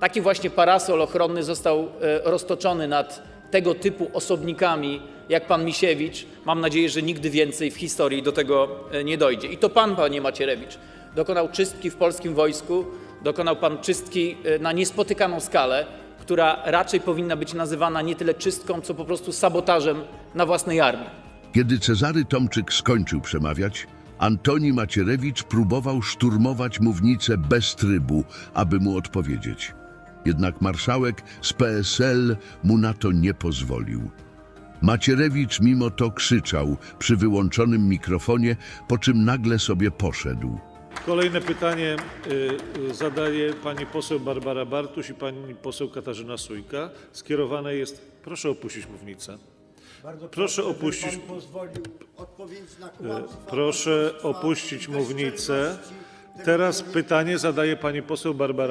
Taki właśnie parasol ochronny został e, roztoczony nad tego typu osobnikami jak pan Misiewicz. Mam nadzieję, że nigdy więcej w historii do tego e, nie dojdzie. I to pan, panie Macierewicz, dokonał czystki w polskim wojsku, dokonał pan czystki e, na niespotykaną skalę, która raczej powinna być nazywana nie tyle czystką, co po prostu sabotażem na własnej armii. Kiedy Cezary Tomczyk skończył przemawiać, Antoni Macierewicz próbował szturmować mównicę bez trybu, aby mu odpowiedzieć. Jednak marszałek z PSL mu na to nie pozwolił. Macierewicz mimo to krzyczał przy wyłączonym mikrofonie, po czym nagle sobie poszedł. Kolejne pytanie y, y, zadaje pani poseł Barbara Bartuś i pani poseł Katarzyna Sójka. Skierowane jest, proszę opuścić mównicę. Bardzo Proszę opuścić- Pan pozwolił odpowiedzieć na kłamstwa. Proszę opuścić mównicę. Teraz pytanie zadaje pani poseł Barbara